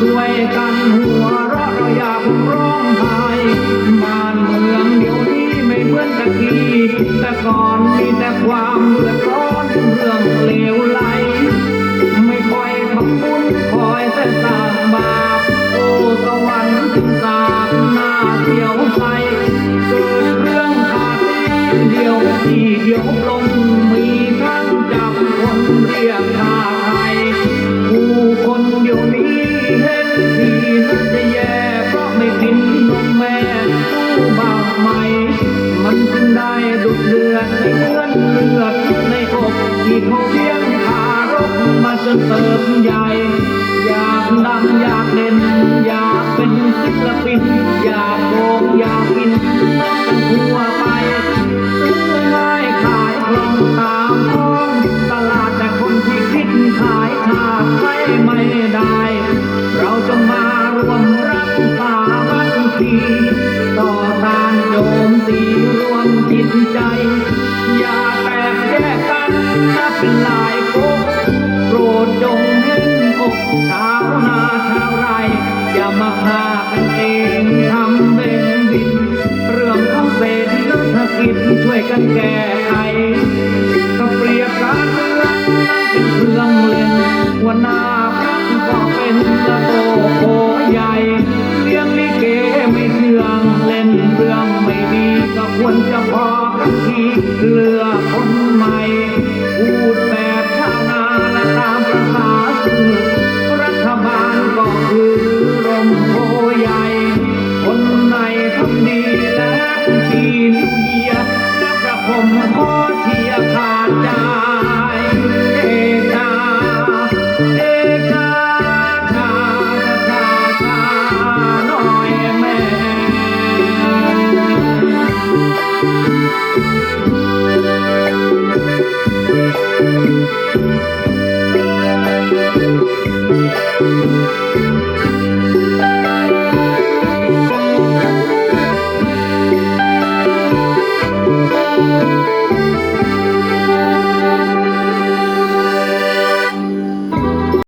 ช่วยกันหัวเราะเราอยากร้องไห้ ทีแต่ก่อนมีแต่ความเดือดร้อนเรื่องเลวไหลไม่ค่อยทำบุญคอยแต่สร้างบาปโอ้สวรรค์ถึงสาบหน้าเที่ยวใสเกิดเรื่องขาดเดียวที่เดียวลง จนเติบใหญ่ อยากดังอยากเด่น อยากเป็นศิลปิน อยากโกงอยากกินกันทั่วไปซื้อง่ายขายคล่องตามท้องตลาดแต่คนที่คิดขายขาดใช้ไม่ได้ เราจะมารวมรักษามัคคีต่อต้านโจมตี ชาวนาชาวไร่อย่ามาฆ่ากันเองทำเป็นดิน เรื่องของเศรษฐกิจช่วยกันแก้ไขก็เปรียบการเมืองเป็นเครื่องเล่นหัวหน้าพักก็เป็นกระโตโผใหญ่เลี้ยงลิเกไม่เชื่องเล่นเรื่องไม่ดีก็ควรจะพอกันทีเหลือ เ